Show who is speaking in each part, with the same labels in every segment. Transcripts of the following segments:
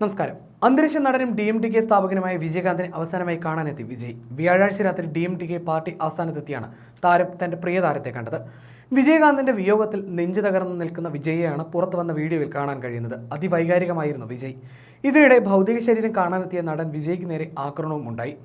Speaker 1: നമസ്കാരം. അന്തരീക്ഷ നടനും ഡി എം ഡി കെ സ്ഥാപകനുമായ വിജയകാന്തിനെ അവസാനമായി കാണാനെത്തി വിജയ്. വ്യാഴാഴ്ച രാത്രി D M D K party ആസ്ഥാനത്തെത്തിയാണ് താരം തന്റെ പ്രിയ താരത്തെ കണ്ടത്. വിജയകാന്തിന്റെ വിയോഗത്തിൽ നെഞ്ചു തകർന്ന് നിൽക്കുന്ന വിജയെയാണ് പുറത്തു വന്ന വീഡിയോയിൽ കാണാൻ കഴിയുന്നത്. അതിവൈകാരികമായിരുന്നു വിജയ്. ഇതിനിടെ ഭൗതിക ശരീരം കാണാനെത്തിയ നടൻ വിജയ്ക്ക് നേരെ ആക്രമണവും ഉണ്ടായി.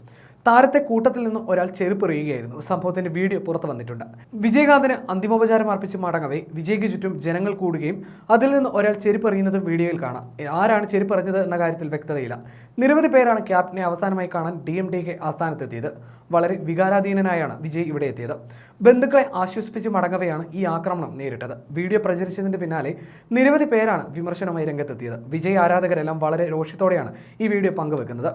Speaker 1: താരത്തെ കൂട്ടത്തിൽ നിന്ന് ഒരാൾ ചെരുപ്പെറിയുകയായിരുന്നു. സംഭവത്തിന്റെ വീഡിയോ പുറത്തു വന്നിട്ടുണ്ട്. വിജയകാന്തിന് അന്തിമോപചാരം അർപ്പിച്ച് മടങ്ങവേ വിജയ്ക്ക് ചുറ്റും ജനങ്ങൾ കൂടുകയും അതിൽ നിന്ന് ഒരാൾ ചെരുപ്പെറിയുന്നതും വീഡിയോയിൽ കാണാം. ആരാണ് ചെരുപ്പറിഞ്ഞത് എന്ന കാര്യത്തിൽ വ്യക്തതയില്ല. നിരവധി പേരാണ് ക്യാപ്റ്റനെ അവസാനമായി കാണാൻ ഡി എം ഡി കെ ആസ്ഥാനത്തെത്തിയത്. വളരെ വികാരാധീനനായാണ് വിജയ് ഇവിടെ എത്തിയത്. ബന്ധുക്കളെ ആശ്വസിപ്പിച്ച് മടങ്ങവെയാണ് ഈ ആക്രമണം നേരിട്ടത്. വീഡിയോ പ്രചരിച്ചതിന്റെ പിന്നാലെ നിരവധി പേരാണ് വിമർശനമായി രംഗത്തെത്തിയത്. വിജയ് ആരാധകരെല്ലാം വളരെ രോഷത്തോടെയാണ് ഈ വീഡിയോ പങ്കുവെക്കുന്നത്.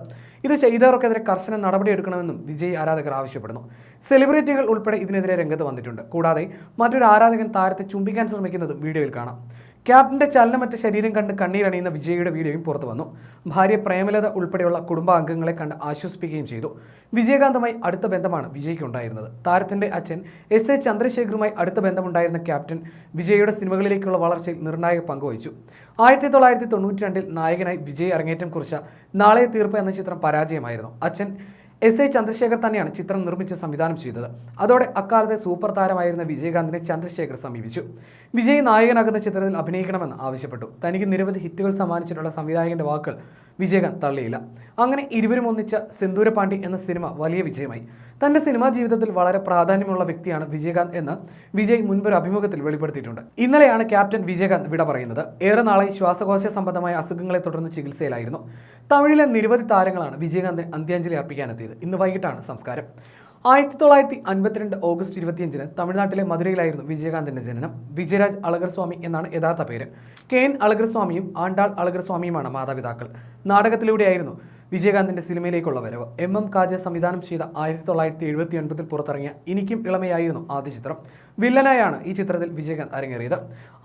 Speaker 1: ഇത് ചെയ്തവർക്കെതിരെ കർശന നടപടിയെടുക്കണമെന്നും വിജയ് ആരാധകർ ആവശ്യപ്പെടുന്നു. സെലിബ്രിറ്റികൾ ഉൾപ്പെടെ ഇതിനെതിരെ രംഗത്ത് വന്നിട്ടുണ്ട്. കൂടാതെ മറ്റൊരു ആരാധകൻ താരത്തെ ചുംബിക്കാൻ ശ്രമിക്കുന്നതും വീഡിയോയിൽ കാണാം. ക്യാപ്റ്റന്റെ ചലനമറ്റ ശരീരം കണ്ട് കണ്ണീരണിയുന്ന വിജയുടെ വീഡിയോയും പുറത്തു വന്നു. ഭാര്യ പ്രേമലത ഉൾപ്പെടെയുള്ള കുടുംബാംഗങ്ങളെ കണ്ട് ആശ്വസിപ്പിക്കുകയും ചെയ്തു. വിജയകാന്തുമായി അടുത്ത ബന്ധമാണ് വിജയ്ക്ക് ഉണ്ടായിരുന്നത് താരത്തിന്റെ അച്ഛൻ എസ് എ ചന്ദ്രശേഖറുമായി അടുത്ത ബന്ധമുണ്ടായിരുന്ന ക്യാപ്റ്റൻ വിജയുടെ സിനിമകളിലേക്കുള്ള വളർച്ചയിൽ നിർണായക പങ്കുവഹിച്ചു ആയിരത്തി തൊള്ളായിരത്തി തൊണ്ണൂറ്റി രണ്ടിൽ നായകനായി വിജയ് അരങ്ങേറ്റം കുറിച്ച നാളെ തീർപ്പ് എന്ന ചിത്രം പരാജയമായിരുന്നു. അച്ഛൻ എസ് എ ചന്ദ്രശേഖർ തന്നെയാണ് ചിത്രം നിർമ്മിച്ച് സംവിധാനം ചെയ്തത്. അതോടെ അക്കാലത്തെ സൂപ്പർ താരമായിരുന്ന വിജയകാന്തിനെ ചന്ദ്രശേഖർ സമീപിച്ചു. വിജയ് നായകനാകുന്ന ചിത്രത്തിൽ അഭിനയിക്കണമെന്ന് ആവശ്യപ്പെട്ടു. തനിക്ക് നിരവധി ഹിറ്റുകൾ സമ്മാനിച്ചിട്ടുള്ള സംവിധായകന്റെ വാക്കുകൾ വിജയകാന്ത് തള്ളിയില്ല. അങ്ങനെ ഇരുവരും ഒന്നിച്ച സിന്ദൂരപാണ്ഡി എന്ന സിനിമ വലിയ വിജയമായി. തന്റെ സിനിമാ ജീവിതത്തിൽ വളരെ പ്രാധാന്യമുള്ള വ്യക്തിയാണ് വിജയകാന്ത് എന്ന് വിജയ് മുൻപൊരു അഭിമുഖത്തിൽ വെളിപ്പെടുത്തിയിട്ടുണ്ട്. ഇന്നലെയാണ് ക്യാപ്റ്റൻ വിജയകാന്ത് വിട പറയുന്നത്. ഏറെ നാളായി ശ്വാസകോശ സംബന്ധമായ അസുഖങ്ങളെ തുടർന്ന് ചികിത്സയിലായിരുന്നു. തമിഴിലെ നിരവധി താരങ്ങളാണ് വിജയകാന്തിന് അന്ത്യാഞ്ജലി അർപ്പിക്കാനെത്തിയത്. ഇന്ന് വൈകിട്ടാണ് സംസ്കാരം. ആയിരത്തി തൊള്ളായിരത്തി അൻപത്തിരണ്ട് ഓഗസ്റ്റ് ഇരുപത്തിയഞ്ചിന് തമിഴ്നാട്ടിലെ മധുരയിലായിരുന്നു വിജയകാന്തിന്റെ ജനനം. വിജയരാജ് അളഗർസ്വാമി എന്നാണ് യഥാർത്ഥ പേര്. കെ. എൻ. അളഗർസ്വാമിയും ആണ്ടാൾ അളഗർസ്വാമിയുമാണ് മാതാപിതാക്കൾ. നാടകത്തിലൂടെയായിരുന്നു വിജയകാന്തിന്റെ സിനിമയിലേക്കുള്ള വരവ്. എം എം കാജ സംവിധാനം ചെയ്ത ആയിരത്തി തൊള്ളായിരത്തി എഴുപത്തി ഒൻപതിൽ പുറത്തിറങ്ങിയ ഇനിക്കും ഇളമയായിരുന്നു ആദ്യ ചിത്രം. വില്ലനായാണ് ഈ ചിത്രത്തിൽ വിജയകാന്ത് അരങ്ങേറിയത്.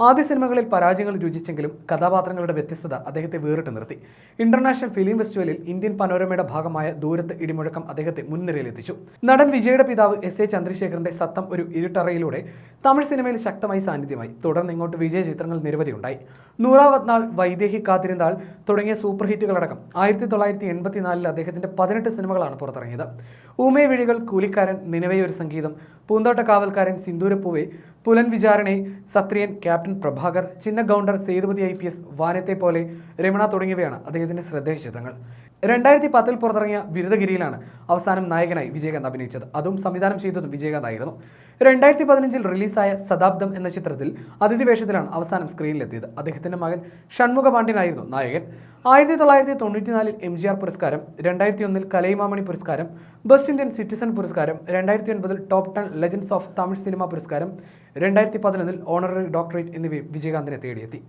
Speaker 1: ആദ്യ സിനിമകളിൽ പരാജയങ്ങൾ രുചിച്ചെങ്കിലും കഥാപാത്രങ്ങളുടെ വ്യത്യസ്തത അദ്ദേഹത്തെ വേറിട്ട് നിർത്തി. ഇന്റർനാഷണൽ ഫിലിം ഫെസ്റ്റിവലിൽ ഇന്ത്യൻ പനോരമയുടെ ഭാഗമായ ദൂരത്ത് ഇടിമുഴക്കം അദ്ദേഹത്തെ മുൻനിരയിലെത്തിച്ചു. നടൻ വിജയുടെ പിതാവ് എസ് എ ചന്ദ്രശേഖറിന്റെ സത്തം ഒരു ഇരുട്ടറയിലൂടെ തമിഴ് സിനിമയിൽ ശക്തമായി സാന്നിധ്യമായി. തുടർന്ന് ഇങ്ങോട്ട് വിജയ ചിത്രങ്ങൾ നിരവധി ഉണ്ടായി നൂറാവത് വൈദേഹി കാത്തിരുന്നാൾ തുടങ്ങിയ സൂപ്പർ ഹിറ്റുകളടക്കം ആയിരത്തി തൊള്ളായിരത്തി എൺപത്തിനാലിൽ അദ്ദേഹത്തിന്റെ പതിനെട്ട് സിനിമകളാണ് പുറത്തിറങ്ങിയത്. ഊമേ വിഴികൾ കൂലിക്കാരൻ നിലവയൊരു സംഗീതം Poonthotta Kaavalkaaran Sindhoora Poove Pulan Visaranai Sathriyan captain Prabhakar Chinna Gounder Sethupathi I P S Vanathai Pola Ramana തുടങ്ങിയവയാണ് അദ്ദേഹത്തിന്റെ ശ്രദ്ധേയ ചിത്രങ്ങൾ. രണ്ടായിരത്തി പത്തിൽ പുറത്തിറങ്ങിയ ബിരുദഗിരിയിലാണ് അവസാനം നായകനായി വിജയകാന്ത് അഭിനയിച്ചത്. അതും സംവിധാനം ചെയ്തതും വിജയകാന്ത് ആയിരുന്നു രണ്ടായിരത്തി പതിനഞ്ചിൽ റിലീസായ ശതാബ്ദം എന്ന ചിത്രത്തിൽ അതിഥി വേഷത്തിലാണ് അവസാനം സ്ക്രീനിലെത്തിയത്. അദ്ദേഹത്തിന്റെ മകൻ ഷൺമുഖ പാണ്ഡ്യനായിരുന്നു നായകൻ. ആയിരത്തി തൊള്ളായിരത്തി തൊണ്ണൂറ്റിനാലിൽ എം ജി ആർ പുരസ്കാരം രണ്ടായിരത്തി ഒന്നിൽ കലൈമാമണി പുരസ്കാരം ബെസ്റ്റ് ഇന്ത്യൻ സിറ്റിസൺ പുരസ്കാരം രണ്ടായിരത്തി ഒൻപതിൽ top ten legends of Tamil cinema പുരസ്കാരം രണ്ടായിരത്തി പതിനൊന്നിൽ ഓണററി ഡോക്ടറേറ്റ് എന്നിവയും വിജയകാന്തിനെ തേടിയെത്തി.